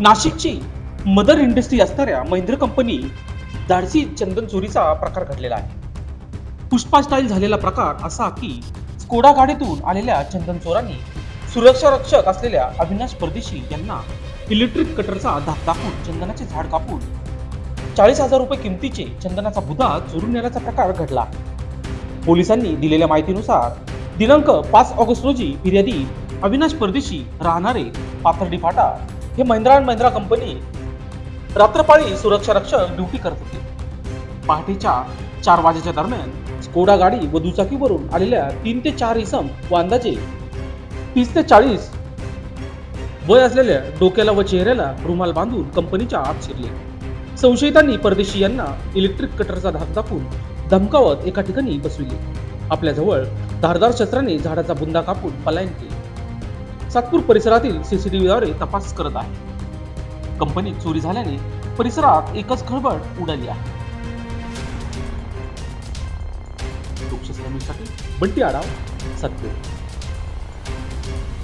नाशिकची mother industry असणाऱ्या Mahindra company धाडसी चंदन चोरीचा प्रकार घडलेला आहे. पुष्पा स्टाईल झालेला प्रकार असा की स्कोडा गाडीतून आलेल्या चंदन चोरांनी सुरक्षा रक्षक असलेल्या अविनाश परदेशी यांना इलेक्ट्रिक कटरचा धाक दाखवून चंदनाचे झाड कापून चाळीस हजार रुपये किमतीचे चंदनाचा बुधा चोरून नेण्याचा प्रकार घडला. पोलिसांनी दिलेल्या माहितीनुसार दिनांक पाच ऑगस्ट रोजी फिर्यादी अविनाश परदेशी राहणारे पाथर्डी फाटा हे महिंद्रा अँड महिंद्रा कंपनी रात्रपाळी सुरक्षा रक्षक ड्युटी करत होती. पहाटेच्या चार वाजेच्या दरम्यान स्कोडा गाडी व दुचाकीवरून आलेल्या तीन ते चार इसम व अंदाजे तीस ते चाळीस वय असलेल्या डोक्याला व चेहऱ्याला रुमाल बांधून कंपनीच्या आत शिरले. संशयितांनी परदेशी यांना इलेक्ट्रिक कटरचा धाक दाखवून धमकावत एका ठिकाणी बसविले. आपल्याजवळ धारदार शस्त्राने झाडाचा बुंदा कापून पलायन केले. सातपूर परिसरातील सीसीटीव्हीद्वारे तपास करत आहे. कंपनीत चोरी झाल्याने परिसरात एकच खळबळ उडाली आहे. लोकशाही बंटी आढाव सत्य.